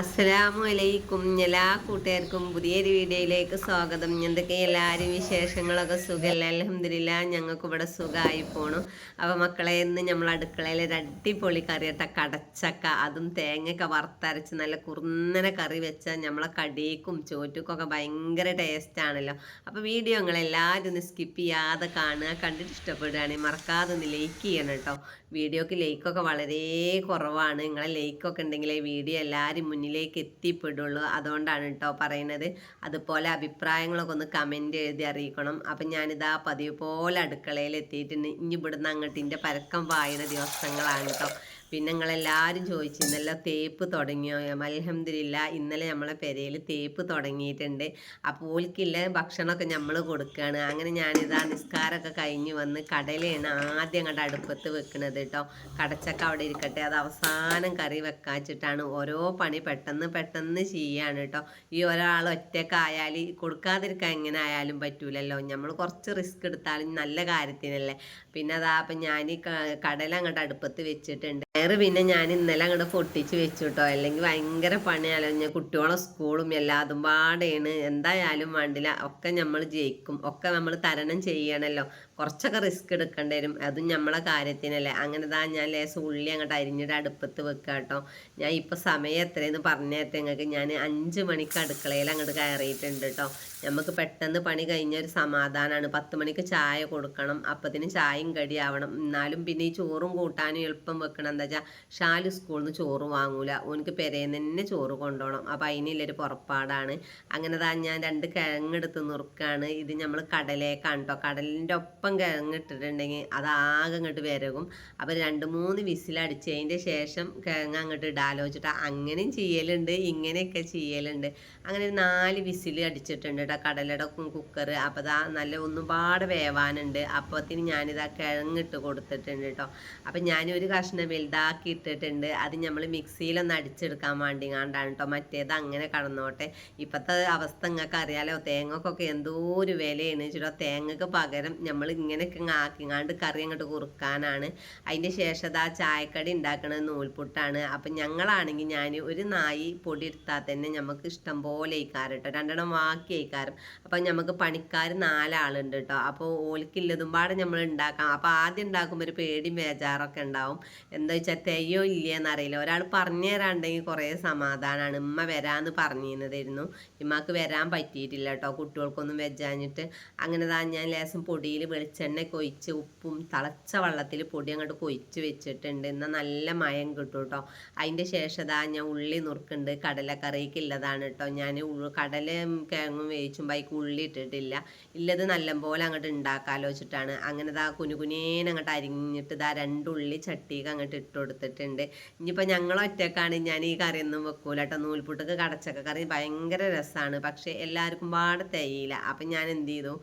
അസ്സലാമു അലൈക്കും എല്ലാ കൂട്ടുകാർക്കും പുതിയൊരു വീഡിയോയിലേക്ക് സ്വാഗതം. എന്തൊക്കെ എല്ലാവരും വിശേഷങ്ങളൊക്കെ സുഖമല്ല അലഹമില്ല ഞങ്ങൾക്ക് ഇവിടെ സുഖമായി പോണു. അപ്പോൾ മക്കളെ ഇന്ന് നമ്മൾ അടുക്കളയിൽ ഒരു അടിപൊളി കറി കേട്ട. കടച്ചക്ക അതും തേങ്ങയൊക്കെ വറുത്തരച്ച് നല്ല കുറുന്നനെ കറി വെച്ചാൽ നമ്മളെ കടിയേക്കും ചോറ്റുക്കൊക്കെ ഭയങ്കര ടേസ്റ്റ് ആണല്ലോ. അപ്പോൾ വീഡിയോ നിങ്ങൾ എല്ലാവരും ഒന്ന് സ്കിപ്പ് ചെയ്യാതെ കാണുക. കണ്ടിട്ട് ഇഷ്ടപ്പെടുകയാണെങ്കിൽ മറക്കാതെ ഒന്ന് ലൈക്ക് ചെയ്യണം കേട്ടോ. വീഡിയോക്ക് ലൈക്കൊക്കെ വളരെ കുറവാണ്. നിങ്ങളെ ലൈക്കൊക്കെ ഉണ്ടെങ്കിൽ വീഡിയോ എല്ലാവരും മുന്നിലേക്ക് എത്തിപ്പെടുള്ളൂ. അതുകൊണ്ടാണ് കേട്ടോ പറയുന്നത്. അതുപോലെ അഭിപ്രായങ്ങളൊക്കെ ഒന്ന് കമന്റ് എഴുതി അറിയിക്കണം. അപ്പം ഞാനിതാ പതിവ് പോലെ അടുക്കളയിൽ എത്തിയിട്ടുണ്ട്. ഇനി ഇവിടുന്ന് അങ്ങോട്ട് ഇതിന്റെ പരക്കം പായുന്ന ദിവസങ്ങളാണ് കേട്ടോ പിന്നെ നിങ്ങളെല്ലാവരും ഇന്നലെ തേപ്പ് തുടങ്ങിയോ? അലഹമില്ല ഇന്നലെ നമ്മളെ പെരയിൽ തേപ്പ് തുടങ്ങിയിട്ടുണ്ട്. അപ്പോൾ ഓൽക്കില്ല ഭക്ഷണമൊക്കെ നമ്മൾ കൊടുക്കുകയാണ് അങ്ങനെ ഞാനിതാ നിസ്കാരമൊക്കെ കഴിഞ്ഞ് വന്ന് കടലയാണ് ആദ്യം അങ്ങോട്ട് അടുപ്പത്ത് വെക്കണത് കേട്ടോ കടച്ചക്ക അവിടെ ഇരിക്കട്ടെ. അത് അവസാനം കറി വെക്കാച്ചിട്ടാണ് ഓരോ പണി പെട്ടെന്ന് പെട്ടെന്ന് ചെയ്യാണ് കേട്ടോ ഈ ഒരാൾ ഒറ്റക്കായാൽ കൊടുക്കാതിരിക്കാൻ എങ്ങനെ ആയാലും പറ്റൂലല്ലോ. നമ്മൾ കുറച്ച് റിസ്ക് എടുത്താലും നല്ല കാര്യത്തിനല്ലേ. പിന്നെ അതാ അപ്പം ഞാൻ കടല അങ്ങോട്ട് അടുപ്പത്ത് വെച്ചിട്ടുണ്ട്. വയറ് പിന്നെ ഞാൻ ഇന്നലെ അങ്ങോട്ട് പൊട്ടിച്ച് വെച്ചു കേട്ടോ അല്ലെങ്കിൽ ഭയങ്കര പണിയാലോ. ഞാൻ കുട്ടികളെ സ്കൂളും എല്ലാതും പാടെയാണ്. എന്തായാലും വേണ്ടില്ല. ഒക്കെ നമ്മൾ ജയിക്കും. ഒക്കെ നമ്മൾ തരണം ചെയ്യണമല്ലോ കുറച്ചൊക്കെ റിസ്ക് എടുക്കേണ്ടി വരും. അതും നമ്മളെ കാര്യത്തിനല്ലേ. അങ്ങനെ താ ഞാൻ ലേശം ഉള്ളി അങ്ങോട്ട് അരിഞ്ഞിട്ട് അടുപ്പത്ത് വെക്കുക കേട്ടോ ഞാൻ ഇപ്പോൾ സമയം എത്രയെന്ന് പറഞ്ഞേരത്തെ നിങ്ങൾക്ക് ഞാൻ അഞ്ച് മണിക്ക് അടുക്കളയിൽ അങ്ങോട്ട് കയറിയിട്ടുണ്ട് കേട്ടോ നമുക്ക് പെട്ടെന്ന് പണി കഴിഞ്ഞ ഒരു സമാധാനമാണ് പത്ത് മണിക്ക് ചായ കൊടുക്കണം. അപ്പത്തിന് ചായയും കടിയാവണം. എന്നാലും പിന്നെ ഈ ചോറും കൂട്ടാനും എളുപ്പം വെക്കണം. എന്താ വെച്ചാൽ ഷാൽ സ്കൂളിൽ നിന്ന് ചോറ് വാങ്ങൂല. ഓനിക്ക് പെരേന്ന് തന്നെ ചോറ് കൊണ്ടുപോകണം അപ്പം അതിനുള്ളൊരു പുറപ്പാടാണ്. അങ്ങനെ താ ഞാൻ രണ്ട് കിഴങ്ങെടുത്ത് നുറുക്കാണ്. ഇത് നമ്മൾ കടലേക്കാണ് കേട്ടോ കടലിന്റെ ഒപ്പം കിഴങ്ങിട്ടിട്ടുണ്ടെങ്കിൽ അതാകെ അങ്ങോട്ട് വിരകും. അപ്പം രണ്ട് മൂന്ന് വിസിലടിച്ചതിന്റെ ശേഷം കിഴങ്ങ് അങ്ങോട്ട് ഇടാലോ വെച്ചിട്ട് അങ്ങനെയും ചെയ്യലുണ്ട് ഇങ്ങനെയൊക്കെ ചെയ്യലുണ്ട്. അങ്ങനെ ഒരു നാല് വിസിൽ അടിച്ചിട്ടുണ്ട് കേട്ടോ കടലയുടെ കുക്കർ അപ്പോൾ അതാ നല്ല ഒന്നുപാട് വേവാനുണ്ട്. അപ്പത്തിന് ഞാനിതാ കിഴങ്ങിട്ട് കൊടുത്തിട്ടുണ്ട് കേട്ടോ. അപ്പം ഞാനൊരു കഷ്ണം വലുതാക്കി ഇട്ടിട്ടുണ്ട്. അത് നമ്മൾ മിക്സിയിലൊന്ന് അടിച്ചെടുക്കാൻ വേണ്ടി കണ്ടാണ് കേട്ടോ. മറ്റേത് അങ്ങനെ കടന്നോട്ടെ. ഇപ്പോഴത്തെ അവസ്ഥ നിങ്ങൾക്ക് അറിയാലോ തേങ്ങക്കൊക്കെ എന്തോ ഒരു വിലയാണ്. ചേട്ടോ തേങ്ങക്ക് പകരം നമ്മൾ ഇങ്ങനെയൊക്കെ ആക്കിങ്ങാണ്ട് കറി അങ്ങോട്ട് കുറുക്കാനാണ്. അതിന്റെ ശേഷം അത് ആ ചായക്കടി ഉണ്ടാക്കുന്നത് നൂൽപുട്ടാണ്. അപ്പം ഞങ്ങളാണെങ്കിൽ ഞാൻ ഒരു നായി പൊടി എടുത്താൽ തന്നെ നമുക്ക് ഇഷ്ടം പോലെ അയക്കാറ് കേട്ടോ രണ്ടെണ്ണം വാക്കി അയക്കാറും. അപ്പം നമുക്ക് പണിക്കാർ നാലാളുണ്ട് കേട്ടോ അപ്പോൾ ഓൽക്കില്ലതും പാടെ നമ്മൾ ഉണ്ടാക്കാം. അപ്പോൾ ആദ്യം ഉണ്ടാക്കുമ്പോൾ ഒരു പേടി മേജാറൊക്കെ ഉണ്ടാവും. എന്താ വെച്ചാൽ തെയ്യോ ഇല്ലയെന്ന് അറിയില്ല ഒരാൾ പറഞ്ഞു തരാണ്ടെങ്കിൽ കുറേ സമാധാനമാണ്. ഉമ്മ വരാമെന്ന് പറഞ്ഞിരുന്നതായിരുന്നു. ഇമ്മക്ക് വരാൻ പറ്റിയിട്ടില്ല കേട്ടോ കുട്ടികൾക്കൊന്നും വെജാഞ്ഞിട്ട്. അങ്ങനെ താ ഞാൻ ലേശം പൊടിയിൽ വെളിച്ചെണ്ണയൊക്കെ കൊയിച്ച് ഉപ്പും തിളച്ച വെള്ളത്തിൽ പൊടി അങ്ങോട്ട് കൊഴിച്ച് വെച്ചിട്ടുണ്ട്. എന്നാൽ നല്ല മയം കിട്ടും കേട്ടോ അതിന്റെ ശേഷം ദാ ഞാൻ ഉള്ളി നുറുക്കുന്നുണ്ട്. കടലക്കറിക്കുള്ളതാണ് കേട്ടോ ഞാൻ കടലയും കിഴങ്ങും വേവിച്ചുമ്പോൾ അതിക്ക് ഉള്ളി ഇട്ടിട്ടില്ല. ഇല്ലത് നല്ലപോലെ അങ്ങോട്ട് ഉണ്ടാക്കാലോ വെച്ചിട്ടാണ് അങ്ങനെ ദാ കുനുകുനേന അങ്ങോട്ട് അരിഞ്ഞിട്ട് ഇതാ രണ്ടുള്ളി ചട്ടിക്ക് അങ്ങോട്ട് ഇട്ട് കൊടുത്തിട്ടുണ്ട്. ഇനിയിപ്പോൾ ഞങ്ങൾ ഒറ്റക്കാണ്. ഞാൻ ഈ കറിയൊന്നും വെക്കൂല കേട്ടോ നൂൽപുട്ടൊക്കെ കടച്ചക്ക കറി ഭയങ്കര രസമാണ് പക്ഷേ എല്ലാവർക്കും പാടെ തേയില്ല അപ്പം ഞാൻ എന്ത് ചെയ്തു?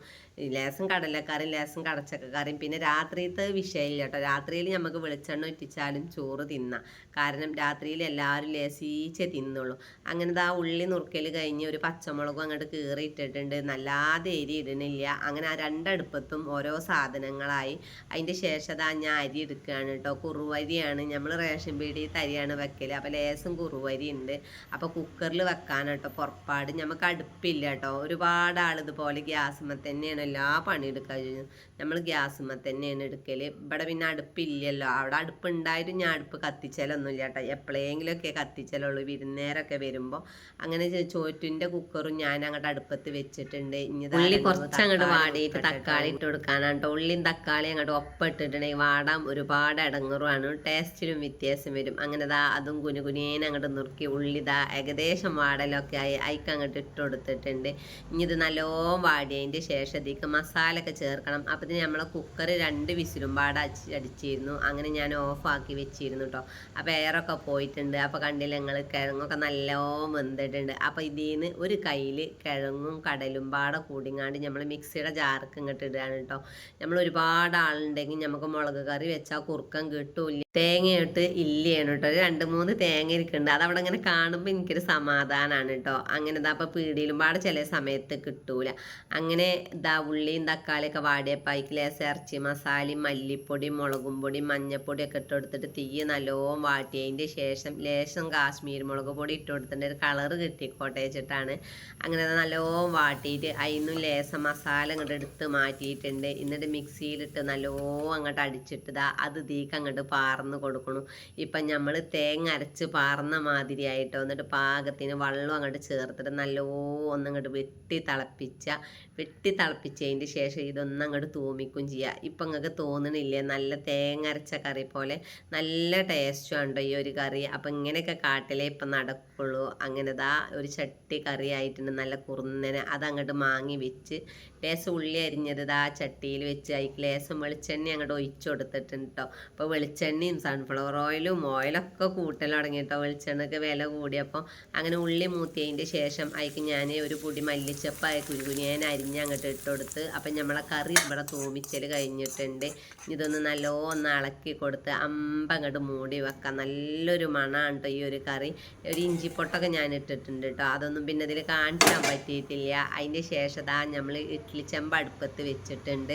ലേസം കടലക്കറിയും ലേസം കടച്ചക്കറിയും പിന്നെ രാത്രിയത്തെ വിഷയമില്ല കേട്ടോ. രാത്രിയിൽ നമുക്ക് വെളിച്ചെണ്ണ ഒറ്റിച്ചാലും ചോറ് തിന്നാം. കാരണം രാത്രിയിൽ എല്ലാവരും ലേസീച്ചേ തിന്നുള്ളൂ. അങ്ങനത്തെ ആ ഉള്ളി നുറുക്കൽ കഴിഞ്ഞ് ഒരു പച്ചമുളകും അങ്ങോട്ട് കീറി ഇട്ടിട്ടുണ്ട്. നല്ലാതെ എരി ഇടണില്ല അങ്ങനെ ആ രണ്ടടുപ്പത്തും ഓരോ സാധനങ്ങളായി. അതിന്റെ ശേഷം ഞാൻ അരി എടുക്കുകയാണ് കേട്ടോ. കുറുവരിയാണ്. നമ്മൾ റേഷൻ പീടിയിൽ തരിയാണ് വെക്കൽ അപ്പോൾ ലേസം കുറുവരി ഉണ്ട്. അപ്പോൾ കുക്കറിൽ വെക്കാനാണ് പുറപ്പാട് നമുക്ക് അടുപ്പില്ല കേട്ടോ. ഒരുപാട് ആൾ ഇതുപോലെ ഗ്യാസുമ്മ തന്നെയാണ് എല്ലാ പണി എടുക്കാൻ നമ്മൾ ഗ്യാസുമ്മ തന്നെയാണ് എടുക്കൽ ഇവിടെ പിന്നെ അടുപ്പില്ലല്ലോ. അവിടെ അടുപ്പ് ഉണ്ടായിട്ട് ഞാൻ അടുപ്പ് കത്തിച്ചാലൊന്നുമില്ല കേട്ടോ. എപ്പോഴെങ്കിലുമൊക്കെ കത്തിച്ചാലുള്ളൂ. വിരുന്നേരമൊക്കെ വരുമ്പോൾ അങ്ങനെ ചോറ്റിന്റെ കുക്കറും ഞാൻ അങ്ങോട്ട് അടുപ്പത്ത് വെച്ചിട്ടുണ്ട്. ഇനി ഉള്ളി കുറച്ച് അങ്ങോട്ട് വാടിയിട്ട് തക്കാളി ഇട്ട് കൊടുക്കാനാണ് കേട്ടോ. ഉള്ളിയും തക്കാളി അങ്ങോട്ട് ഒപ്പം ഇട്ടിട്ടുണ്ടെങ്കിൽ വാടാം ഒരുപാട് ഇടങ്ങറുമാണ് ടേസ്റ്റിലും വ്യത്യാസം വരും. അങ്ങനെ ദാ അതും കുനുകുനേനെ അങ്ങോട്ട് നുറുക്കി ഉള്ളി ദാ ഏകദേശം വാടലൊക്കെ ആയി. അയക്കങ്ങോട്ട് ഇട്ട് കൊടുത്തിട്ടുണ്ട്. ഇനി ഇത് നല്ലോണം വാടിയതിന്റെ ശേഷം ഇതിക്ക് മസാല ഒക്കെ ചേർക്കണം. ഇത് നമ്മളെ കുക്കർ രണ്ട് വിസിലും പാട അടിച്ച് അടിച്ചിരുന്നു. അങ്ങനെ ഞാൻ ഓഫാക്കി വെച്ചിരുന്നു കേട്ടോ അപ്പോൾ എയറൊക്കെ പോയിട്ടുണ്ട്. അപ്പോൾ കണ്ടില്ല ഞങ്ങൾ കിഴങ്ങൊക്കെ നല്ലോണം വെന്തിട്ടുണ്ട്. അപ്പോൾ നിന്ന് ഒരു കയ്യിൽ കിഴങ്ങും കടലും പാട കൂടിങ്ങാണ്ട് നമ്മൾ മിക്സിയുടെ ജാർക്ക് ഇങ്ങോട്ട് ഇടുകയാണ് കേട്ടോ നമ്മൾ ഒരുപാട് ആളുണ്ടെങ്കിൽ നമുക്ക് മുളക് കറി വെച്ചാൽ കുറുക്കം കിട്ടൂല്ല. തേങ്ങയിട്ട് ഇല്ലയാണ് കേട്ടോ ഒരു രണ്ട് മൂന്ന് തേങ്ങ ഇരിക്കുന്നുണ്ട് അത് അവിടെ ഇങ്ങനെ കാണുമ്പോൾ എനിക്കൊരു സമാധാനമാണ് കേട്ടോ അങ്ങനെ ഇതാ അപ്പോൾ പീടിയിലും പാടെ ചില സമയത്ത് കിട്ടൂല. അങ്ങനെ ഇതാ ഉള്ളിയും തക്കാളിയൊക്കെ വാടിയപ്പോൾ അതിക്ക് ലേശം ഇറച്ചി മസാലയും മല്ലിപ്പൊടി മുളകും പൊടി മഞ്ഞപ്പൊടി ഒക്കെ ഇട്ട് കൊടുത്തിട്ട് തീ നല്ലോണം വാട്ടിയതിന്റെ ശേഷം ലേശം കാശ്മീർ മുളക് പൊടി ഇട്ട് കൊടുത്തിട്ട് ഒരു കളറ് കിട്ടി വെച്ചിട്ടാണ്. അങ്ങനെ നല്ലോണം വാട്ടിയിട്ട് അതിന്നും ലേശം മസാല അങ്ങോട്ട് എടുത്ത് മാറ്റിയിട്ടുണ്ട്. എന്നിട്ട് മിക്സിയിലിട്ട് നല്ലോണം അങ്ങോട്ട് അടിച്ചിട്ട് അത് തീക്ക് അങ്ങോട്ട് പാർന്ന് കൊടുക്കണം. ഇപ്പം നമ്മൾ തേങ്ങ അരച്ച് പാർന്ന മാതിരി ആയിട്ടോ. എന്നിട്ട് പാകത്തിന് വെള്ളം അങ്ങോട്ട് ചേർത്തിട്ട് നല്ലോണം ഒന്നങ്ങോട്ട് വെട്ടി തിളപ്പിച്ച വെട്ടി തിളപ്പിച്ചതിന്റെ ശേഷം ഇതൊന്നും അങ്ങോട്ട് തൂമിക്കും ചെയ്യുക ഇപ്പം നിങ്ങൾക്ക് തോന്നണില്ലേ? നല്ല തേങ്ങ അരച്ച കറി പോലെ നല്ല ടേസ്റ്റും ഉണ്ടോ ഈ ഒരു കറി. അപ്പം ഇങ്ങനെയൊക്കെ കാട്ടിലേ ഇപ്പം നടക്കുള്ളൂ. അങ്ങനെ ദാ ഒരു ചട്ടി കറി ആയിട്ടുണ്ട് നല്ല കുറുന്നനെ. അങ്ങോട്ട് മാങ്ങി വെച്ച് ലേസം ഉള്ളി അരിഞ്ഞത് ആ ചട്ടിയിൽ വെച്ച് അതിക്ക് ലേശം വെളിച്ചെണ്ണ അങ്ങോട്ട് ഒഴിച്ചു കൊടുത്തിട്ടുണ്ട് കേട്ടോ അപ്പോൾ വെളിച്ചെണ്ണയും സൺഫ്ലവർ ഓയിലും ഓയിലൊക്കെ കൂട്ടൽ തുടങ്ങി കേട്ടോ വെളിച്ചെണ്ണയ്ക്ക് വില കൂടിയപ്പോൾ അങ്ങനെ ഉള്ളി മൂത്തിയതിന്റെ ശേഷം അതിക്ക് ഞാൻ ഒരു പൊടി മല്ലിച്ചപ്പ് കുരുകുനിയൻ അരിഞ്ഞ് അങ്ങോട്ട് ഇട്ട് കൊടുത്ത് അപ്പം നമ്മളെ കറി ഇവിടെ തൂമിച്ചൽ കഴിഞ്ഞിട്ടുണ്ട്. ഇതൊന്ന് നല്ലോ ഒന്ന് ഇളക്കി കൊടുത്ത് അമ്പ അങ്ങോട്ട് മൂടി വെക്കാം. നല്ലൊരു മണമാണ് കേട്ടോ ഈ ഒരു കറി. ഒരു ഇഞ്ചിപ്പൊട്ടൊക്കെ ഞാൻ ഇട്ടിട്ടുണ്ട് കേട്ടോ അതൊന്നും പിന്നെ ഇതിൽ കാണിക്കാൻ പറ്റിയിട്ടില്ല. അതിന്റെ ശേഷം നമ്മൾ ഇഡ്ഡലി ചെമ്പ് അടുപ്പത്ത് വെച്ചിട്ടുണ്ട്.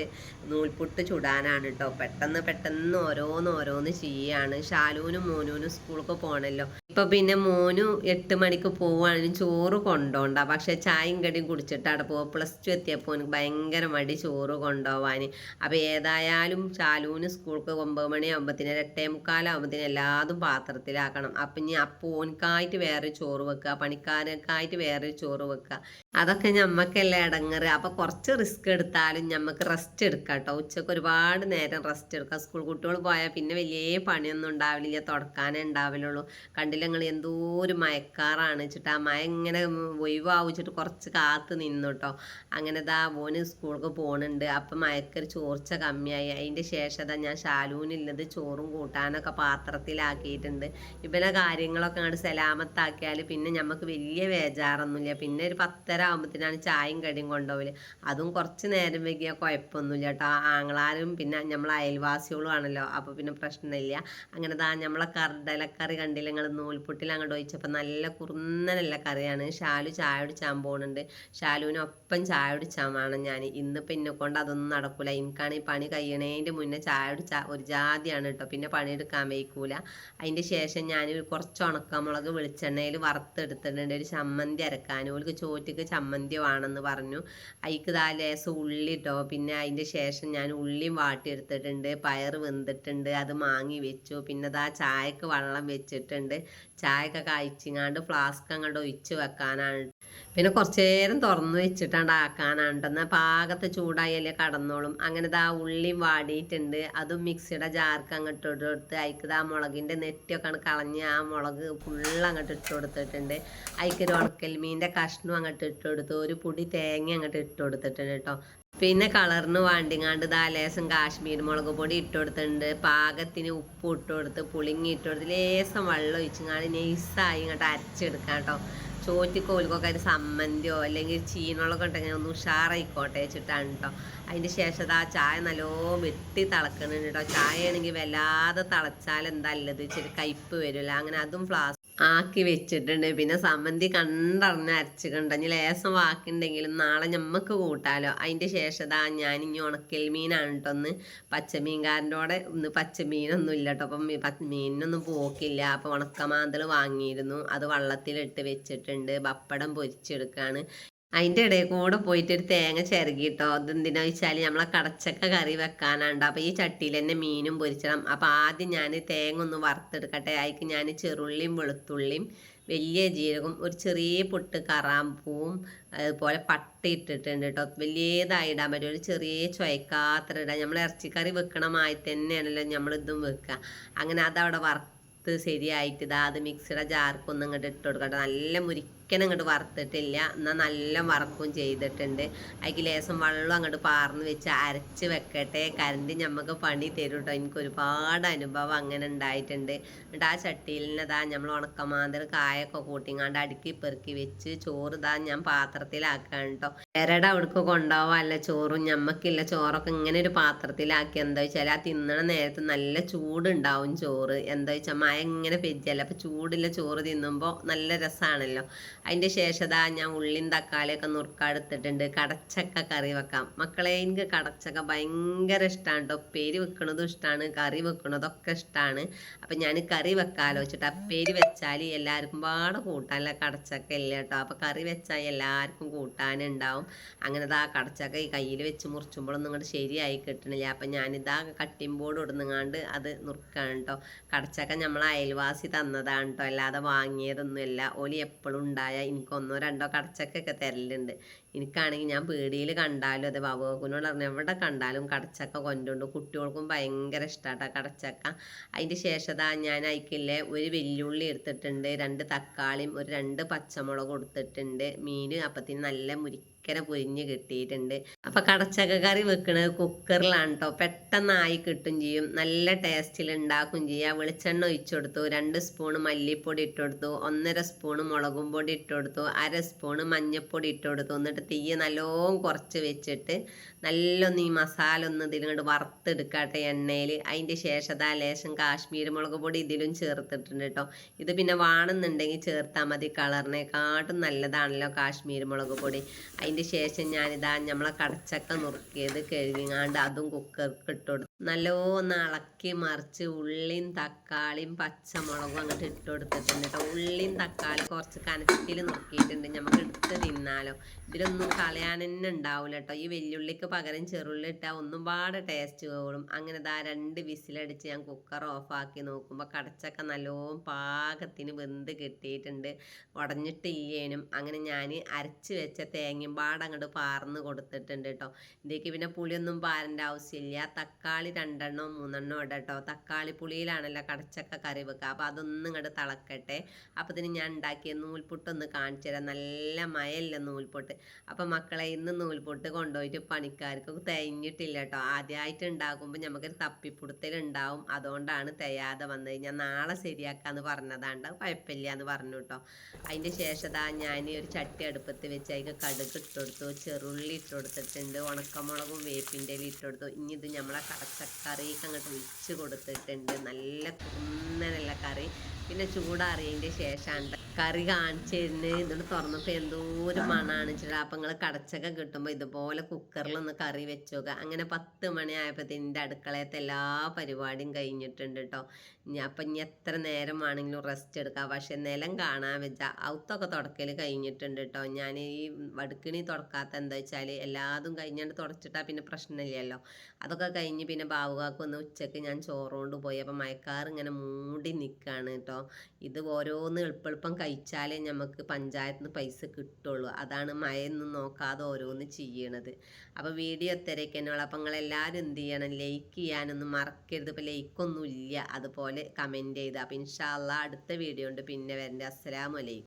നൂൽപുട്ട് ചുടാനാണ് കേട്ടോ പെട്ടെന്ന് പെട്ടെന്ന് ഓരോന്ന് ഓരോന്ന് ചെയ്യാണ്. ഷാലൂനും മോനൂനും സ്കൂൾക്ക് പോകണല്ലോ ഇപ്പൊ പിന്നെ മോനു എട്ട് മണിക്ക് പോവുകയാണെങ്കിൽ ചോറ് കൊണ്ടോണ്ട. പക്ഷെ ചായയും കടിയും കുടിച്ചിട്ട് അവിടെ പോവുക പ്ലസ് ടു എത്തിയപ്പോൾ എനിക്ക് ഭയങ്കര മടി ചോറ് കൊണ്ടുപോകാൻ അപ്പോൾ ഏതായാലും ചാലൂന് സ്കൂൾക്ക് ഒമ്പത് മണിയാകുമ്പോഴത്തേന് എട്ടേ മുക്കാലാകുമ്പോഴത്തേന് എല്ലാതും പാത്രത്തിലാക്കണം. അപ്പം ഇനി അപ്പോനക്കായിട്ട് വേറെ ചോറ് വെക്കുക. പണിക്കാരക്കായിട്ട് വേറെ ചോറ് വെക്കുക. അതൊക്കെ ഞമ്മക്കല്ലേ ഇടങ്ങറ് അപ്പോൾ കുറച്ച് റിസ്ക് എടുത്താലും ഞമ്മക്ക് റെസ്റ്റ് എടുക്കാം കേട്ടോ. ഉച്ചയ്ക്ക് ഒരുപാട് നേരം റെസ്റ്റ് എടുക്കാം. സ്കൂൾ കുട്ടികൾ പോയാൽ പിന്നെ വലിയ പണിയൊന്നും ഉണ്ടാവില്ല. തുടക്കാനേ ഉണ്ടാവില്ലുള്ളൂ കണ്ടില്ല നിങ്ങൾ എന്തോ ഒരു മയക്കാറാണ്. വെച്ചിട്ട് ആ മയ ഇങ്ങനെ ഒഴിവാവിച്ചിട്ട് കുറച്ച് കാത്ത് നിന്നു കേട്ടോ അങ്ങനെ ദാ ഓന് സ്കൂൾക്ക് പോകുന്നുണ്ട് അപ്പം മയക്കൊരു ചോർച്ച കമ്മിയായി. അതിന്റെ ശേഷം ദാ ഞാൻ ശാലൂനില്ലത് ചോറും കൂട്ടാനൊക്കെ പാത്രത്തിലാക്കിയിട്ടുണ്ട്. ഇവനെ കാര്യങ്ങളൊക്കെ അങ്ങോട്ട് സലാമത്താക്കിയാൽ പിന്നെ നമുക്ക് വലിയ വേജാറൊന്നുമില്ല പിന്നെ ഒരു പത്തര ആകുമ്പോഴത്തേനാണ് ചായയും കടിയും കൊണ്ടുപോകൽ അതും കുറച്ച് നേരം വൈകിയാൽ കുഴപ്പമൊന്നുമില്ല കേട്ടോ ആങ്ങളാരും പിന്നെ നമ്മൾ അയൽവാസികളും ആണല്ലോ. അപ്പോൾ പിന്നെ പ്രശ്നമില്ല. അങ്ങനെ ദാ നമ്മളെ കറി കണ്ടില്ല നിങ്ങൾ നൂൽപുട്ടിൽ അങ്ങോട്ട് ഒഴിച്ചപ്പോൾ നല്ല കുറുന്നനല്ല കറിയാണ്. ഷാലു ചായ കുടിച്ചാൻ പോകുന്നുണ്ട് ഷാലുവിനൊപ്പം ചായ കുടിച്ചാൽ വേണം ഞാൻ. ഇന്നിപ്പോൾ എന്നെ കൊണ്ട് അതൊന്നും നടക്കൂല. എനിക്കാണ് ഈ പണി കഴിയണേന്റെ മുന്നേ ചായ കുടിച്ച ഒരു ജാതിയാണ് കേട്ടോ. പിന്നെ പണിയെടുക്കാൻ വയ്ക്കൂല. അതിന്റെ ശേഷം ഞാൻ കുറച്ച് ഉണക്കമുളക് വെളിച്ചെണ്ണയിൽ വറുത്തെടുത്തിട്ടുണ്ട്. ഒരു ചമ്മന്തി അരക്കാൻ. ഓൾക്ക് ചോറ്റക്ക് ചമ്മന്തി വേണമെന്ന് പറഞ്ഞു. അതിക്ക് ദാ ലേസം ഉള്ളി കേട്ടോ പിന്നെ അതിന്റെ ശേഷം ഞാൻ ഉള്ളിയും വാട്ടിയെടുത്തിട്ടുണ്ട്. പയർ വെന്തിട്ടുണ്ട്. അത് മാങ്ങി വെച്ചു. പിന്നെ ദാ ചായക്ക് വെള്ളം വെച്ചിട്ടുണ്ട്. ചായയൊക്കെ കഴിച്ചിങ്ങാണ്ട് ഫ്ലാസ്ക് അങ്ങോട്ട് ഒഴിച്ച് വെക്കാനാണ്. പിന്നെ കുറച്ചു നേരം തുറന്നു വെച്ചിട്ടാണ്ട് ആക്കാനാണ്ട് എന്നാൽ പാകത്തെ ചൂടായാലേ കടന്നോളും. അങ്ങനെ ദാ ഉള്ളിയും വാടിയിട്ടുണ്ട്. അതും മിക്സിയുടെ ജാർക്ക് അങ്ങോട്ട് ഇട്ട് കൊടുത്ത് അതിക്ക് ആ മുളകിന്റെ നെറ്റിയൊക്കെ കളഞ്ഞ് ആ മുളക് ഫുള്ള് അങ്ങോട്ട് ഇട്ട് കൊടുത്തിട്ടുണ്ട്. അയക്കൊരു ഉണക്കൽ മീന്റെ കഷ്ണം അങ്ങോട്ട് ഇട്ട് കൊടുത്തു ഒരു പൊടി തേങ്ങ അങ്ങോട്ട് ഇട്ട് കൊടുത്തിട്ടുണ്ട് കേട്ടോ പിന്നെ കളറിന് വാണ്ടിങ്ങാണ്ട് ദാ ലേസം കാശ്മീർ മുളക് പൊടി ഇട്ട് കൊടുത്തിട്ടുണ്ട് പാകത്തിന് ഉപ്പ് ഇട്ട് കൊടുത്ത് പുളിങ്ങി ഇട്ട് കൊടുത്ത് ലേസം വെള്ളം ഒഴിച്ചിങ്ങാണ്ട് നെയ്സായി ഇങ്ങോട്ട് അരച്ചെടുക്കാം കേട്ടോ. ചോറ്റിക്കോൽക്കൊക്കെ ഒരു സമ്മന്തിയോ അല്ലെങ്കിൽ ചീനുകളൊക്കെ ഉണ്ടെങ്കിൽ ഒന്ന് ഉഷാറായിക്കോട്ടെ വെച്ചിട്ടാണ് കേട്ടോ. അതിന്റെ ശേഷം ആ ചായ നല്ലോ വെട്ടി തിളക്കണുണ്ട് കേട്ടോ. ചായ ആണെങ്കിൽ വല്ലാതെ തിളച്ചാൽ എന്താ അല്ലത് ഇച്ചിരി കയ്പ്പ് വരില്ല. അങ്ങനെ അതും ഫ്ലാസ്ക് ആക്കി വെച്ചിട്ടുണ്ട്. പിന്നെ സമ്മന്തി കണ്ടറിഞ്ഞ് അരച്ചിട്ടുണ്ട് ഇനി ലേസം വാക്കുണ്ടെങ്കിലും നാളെ ഞമ്മക്ക് കൂട്ടാലോ. അതിന്റെ ശേഷം ദാ ഞാൻ ഇനി ഉണക്കൽ മീനാണ് കേട്ടോ ഒന്ന് പച്ചമീൻകാരന്റെ ഇന്ന് പച്ചമീനൊന്നും ഇല്ല കേട്ടോ അപ്പം മീനിനൊന്നും പോക്കില്ല. അപ്പം ഉണക്കമാന്തൽ വാങ്ങിയിരുന്നു. അത് വള്ളത്തിലിട്ട് വെച്ചിട്ടുണ്ട്. പപ്പടം പൊരിച്ചെടുക്കുകയാണ് അതിന്റെ ഇടയിൽ കൂടെ പോയിട്ട് ഒരു തേങ്ങ ചിരകിട്ടോ അതെന്തിനാ വെച്ചാൽ നമ്മളെ കടച്ചക്ക കറി വെക്കാനുണ്ട് അപ്പോൾ ഈ ചട്ടിയിൽ തന്നെ മീനും പൊരിച്ചണം. അപ്പോൾ ആദ്യം ഞാൻ തേങ്ങ ഒന്ന് വറുത്തെടുക്കട്ടെ. അതിക്ക് ഞാൻ ചെറുള്ളിയും വെളുത്തുള്ളിയും വലിയ ജീരകം ഒരു ചെറിയ പൊട്ട് കറാമ്പൂവും അതുപോലെ പട്ട ഇട്ടിട്ടുണ്ട് കേട്ടോ വലിയതായി ഇടാൻ പറ്റും. ഒരു ചെറിയ ചുവക്കാത്ര ഇടാം നമ്മൾ ഇറച്ചിക്കറി വെക്കണമായി തന്നെയാണല്ലോ നമ്മൾ ഇതും വെക്കുക അങ്ങനെ അതവിടെ വറുത്ത് ശരിയായിട്ട് ഇതാ അത് മിക്സിയുടെ ജാർക്കൊന്നും ഇങ്ങോട്ട് ഇട്ട് കൊടുക്കട്ടെ നല്ല മുരിക്കനും അങ്ങോട്ട് വറുത്തിട്ടില്ല. എന്നാൽ നല്ല വറക്കും ചെയ്തിട്ടുണ്ട്. അതിൽ ലേശം വെള്ളം അങ്ങോട്ട് പാർന്ന് വെച്ച് അരച്ച് വെക്കട്ടെ. കരണ്ട് ഞമ്മക്ക് പണി തരും കേട്ടോ എനിക്ക് ഒരുപാട് അനുഭവം അങ്ങനെ ഉണ്ടായിട്ടുണ്ട് എന്നിട്ട് ആ ചട്ടിയിൽ ഇതാ നമ്മൾ ഉണക്കമാന്തൽ കായൊക്കെ കൂട്ടിങ്ങാണ്ട് അടുക്കി പെറുക്കി വെച്ച് ചോറ് ഇതാ ഞാൻ പാത്രത്തിലാക്കാൻ കേട്ടോ വേറെടെ അവിടേക്ക് കൊണ്ടുപോവാല്ല ചോറും ഞമ്മക്കില്ല ചോറൊക്കെ ഇങ്ങനെ ഒരു പാത്രത്തിലാക്കി എന്താ വെച്ചാൽ ആ തിന്നണ നേരത്ത് നല്ല ചൂടുണ്ടാവും ചോറ്. എന്താ വെച്ചാൽ മഴ ഇങ്ങനെ പെജ്ജല്ല അപ്പം ചൂടില്ല ചോറ് തിന്നുമ്പോൾ നല്ല രസമാണല്ലോ അതിന്റെ ശേഷതാ ഞാൻ ഉള്ളിയും തക്കാളിയൊക്കെ നുറുക്കാടുത്തിട്ടുണ്ട് കടച്ചക്ക കറി വെക്കാം. മക്കളെ എനിക്ക് കടച്ചക്ക ഭയങ്കര ഇഷ്ടമാണ് കേട്ടോ ഉപ്പേരി വെക്കണതും ഇഷ്ടമാണ് കറി വെക്കണതൊക്കെ ഇഷ്ടമാണ് അപ്പം ഞാൻ കറി വെക്കാലോ വെച്ചിട്ട് അപ്പേരി വെച്ചാൽ എല്ലാവർക്കും പാടെ കൂട്ടാനല്ല കടച്ചക്ക ഇല്ല കേട്ടോ അപ്പം കറി വെച്ചാൽ എല്ലാവർക്കും കൂട്ടാനുണ്ടാവും അങ്ങനെ ഇതാ കടച്ചക്ക ഈ കയ്യിൽ വെച്ച് മുറിച്ചുമ്പോഴൊന്നും ഇങ്ങോട്ട് ശരിയായി കിട്ടണില്ല. അപ്പം ഞാനിതാ കട്ടിംഗ് ബോർഡ് ഇടുന്നങ്ങാണ്ട് അത് നുറുക്കാണ് കേട്ടോ കടച്ചക്ക നമ്മൾ അയൽവാസി തന്നതാണ് കേട്ടോ അല്ലാതെ വാങ്ങിയതൊന്നുമല്ല. ഓലി എപ്പോഴും ഉണ്ടായ എനിക്കൊന്നോ രണ്ടോ കടച്ചക്കൊക്കെ തരലുണ്ട്. എനിക്കാണെങ്കിൽ ഞാൻ പീടിയിൽ കണ്ടാലും അതെ ബാബുവിനോട് പറഞ്ഞു എവിടെ കണ്ടാലും കടച്ചക്ക കൊണ്ടുണ്ട് കുട്ടികൾക്കും ഭയങ്കര ഇഷ്ടമാട്ടോ കടച്ചക്ക. അതിന്റെ ശേഷതാ ഞാൻ അയക്കില്ലേ ഒരു വെല്ലുള്ളി എടുത്തിട്ടുണ്ട് രണ്ട് തക്കാളിയും ഒരു രണ്ട് പച്ചമുളക് കൊടുത്തിട്ടുണ്ട്. മീൻ അപ്പത്തിന് നല്ല മുരിക്കര പൊരിഞ്ഞ് കിട്ടിയിട്ടുണ്ട്. അപ്പം കടച്ചക്ക കറി വെക്കണത് കുക്കറിലാണ് കേട്ടോ പെട്ടെന്നായി കിട്ടും ചെയ്യും. നല്ല ടേസ്റ്റിൽ ഉണ്ടാക്കും ചെയ്യുക വെളിച്ചെണ്ണ ഒഴിച്ചു കൊടുത്തു രണ്ട് സ്പൂൺ മല്ലിപ്പൊടി ഇട്ടുകൊടുത്തു ഒന്നര സ്പൂൺ മുളകും പൊടി ഇട്ടുകൊടുത്തു അര സ്പൂൺ മഞ്ഞൾപ്പൊടി ഇട്ടുകൊടുത്തു എന്നിട്ട് തീ നല്ലോണം കുറച്ച് വെച്ചിട്ട് നല്ലൊന്ന് ഈ മസാല ഒന്ന് ഇതിലിങ്ങോട്ട് വറുത്തെടുക്കട്ടെ എണ്ണയിൽ അതിന്റെ ശേഷം ലേശം കാശ്മീരി മുളക് പൊടി ഇതിലും ചേർത്തിട്ടുണ്ട് കേട്ടോ ഇത് പിന്നെ വാണെന്നുണ്ടെങ്കിൽ ചേർത്താൽ മതി കളറിനെക്കാട്ടും നല്ലതാണല്ലോ കാശ്മീരി മുളക് പൊടി. അതിന്റെ ശേഷം ഞാനിതാ നമ്മളെ കടച്ചക്ക നുറുക്കിയത് കഴുകിങ്ങാണ്ട് അതും കുക്കർക്ക് ഇട്ടുകൊടുത്തു നല്ലോ ഒന്ന് ഇളക്കി മറിച്ച് ഉള്ളിയും തക്കാളിയും പച്ചമുളകും അങ്ങോട്ട് ഇട്ട് കൊടുത്തിട്ടുണ്ട് കേട്ടോ ഉള്ളിയും തക്കാളി കുറച്ച് കനത്തിൽ നുറുക്കിയിട്ടുണ്ട്. നമുക്ക് എടുത്ത് തിന്നാലോ. ഇതിലൊന്നും കളയാൻ തന്നെ ഉണ്ടാവില്ല കേട്ടോ ഈ വെല്ലുള്ളിക്ക് പകരം ചെറുള്ളി ഇട്ടാൽ ഒന്നും പാടെ ടേസ്റ്റ് കൂടും അങ്ങനെ ദാ രണ്ട് വിസിലടിച്ച് ഞാൻ കുക്കർ ഓഫാക്കി നോക്കുമ്പോൾ കടച്ചക്ക നല്ലോം പാകത്തിന് വെന്ത് കിട്ടിയിട്ടുണ്ട് ഉടഞ്ഞിട്ടില്ലേനും അങ്ങനെ ഞാൻ അരച്ച് വെച്ച തേങ്ങയും പാടെ അങ്ങോട്ട് പാർന്ന് കൊടുത്തിട്ടുണ്ട് കേട്ടോ ഇതിലേക്ക് പിന്നെ പുളിയൊന്നും പാരേണ്ട ആവശ്യമില്ല തക്കാളി രണ്ടെണ്ണോ മൂന്നെണ്ണോ ഇട കേട്ടോ തക്കാളി പുളിയിലാണല്ലോ കടച്ചക്ക കറി വെക്കുക അപ്പോൾ അതൊന്നും ഇങ്ങോട്ട് തിളക്കട്ടെ. അപ്പോൾ ഇതിന് ഞാൻ ഉണ്ടാക്കിയ നൂൽപുട്ടൊന്ന് കാണിച്ചു തരാം നല്ല മയല്ല നൂൽപുട്ട്. അപ്പം മക്കളെ ഇന്ന് നൂൽപൊട്ട് കൊണ്ടുപോയിട്ട് പണിക്കാർക്ക് തേഞ്ഞിട്ടില്ല കേട്ടോ. ആദ്യമായിട്ട് ഉണ്ടാക്കുമ്പോൾ നമുക്കൊരു തപ്പിപ്പുടുത്തലുണ്ടാവും അതുകൊണ്ടാണ് തയ്യാതെ വന്നത്. ഞാൻ നാളെ ശരിയാക്കാന്ന് പറഞ്ഞതാണ്ട് കുഴപ്പമില്ല എന്ന് പറഞ്ഞു കേട്ടോ. അതിന്റെ ശേഷം ഞാൻ ഒരു ചട്ടി അടുപ്പത്ത് വെച്ച് അതിന് കടുക് ഇട്ടുകൊടുത്തു ചെറുള്ളി ഇട്ട് കൊടുത്തിട്ടുണ്ട്. ഉണക്കമുളകും വേപ്പിന്റെ ഇല ഇട്ടുകൊടുത്തു ഇനി ഇത് നമ്മളെ കടച്ചക്കറിക്ക് അങ്ങോട്ട് ഒഴിച്ച് കൊടുത്തിട്ടുണ്ട്. നല്ല കുന്നനുള്ള കറി. പിന്നെ ചൂടാറിയതിന്റെ ശേഷമാണ് കറി കാണിച്ചു തരുന്നത് ഇതുകൊണ്ട് തുറന്നപ്പോൾ എന്തോ ഒരു മണാണ്. വെച്ചിട്ട് അപ്പം നിങ്ങൾ കടച്ചൊക്കെ കിട്ടുമ്പോൾ ഇതുപോലെ കുക്കറിലൊന്ന് കറി വെച്ചോക അങ്ങനെ പത്ത് മണിയായപ്പോഴത്തേന്റെ അടുക്കളയത്തെ എല്ലാ പരിപാടിയും കഴിഞ്ഞിട്ടുണ്ട് കേട്ടോ അപ്പം ഇനി എത്ര നേരം വേണമെങ്കിലും റെസ്റ്റ് എടുക്കാം. പക്ഷെ നിലം കാണാൻ വെച്ചാൽ ഔത്തൊക്കെ തുടക്കൽ കഴിഞ്ഞിട്ടുണ്ട് കേട്ടോ ഞാൻ ഈ വടുക്കിണി തുടക്കാത്ത എന്താ വെച്ചാൽ എല്ലാതും കഴിഞ്ഞാണ്ട് തുടച്ചിട്ടാ പിന്നെ പ്രശ്നമില്ലല്ലോ. അതൊക്കെ കഴിഞ്ഞ് പിന്നെ ബാവുകാക്ക് ഒന്ന് ഉച്ചയ്ക്ക് ഞാൻ ചോറുകൊണ്ട് പോയി. അപ്പം മയക്കാർ ഇങ്ങനെ മൂടി നിൽക്കുകയാണ് കേട്ടോ ഇത് ഓരോന്ന് എളുപ്പം കഴിച്ചാലേ നമുക്ക് പഞ്ചായത്തിൽ നിന്ന് പൈസ കിട്ടുള്ളൂ. അതാണ് മഴയൊന്നും നോക്കാതെ ഓരോന്ന് ചെയ്യണത്. അപ്പോൾ വീഡിയോ എത്രയൊക്കെയാണുള്ളൂ അപ്പം നിങ്ങളെല്ലാവരും എന്ത് ചെയ്യണം? ലൈക്ക് ചെയ്യാനൊന്നും മറക്കരുത്. ഇപ്പോൾ ലൈക്കൊന്നും ഇല്ല അതുപോലെ കമന്റ് ചെയ്ത്. അപ്പോൾ ഇൻഷാല്ല അടുത്ത വീഡിയോ ഉണ്ട്. പിന്നെ വരേണ്ട. അസ്സലാമലൈക്കും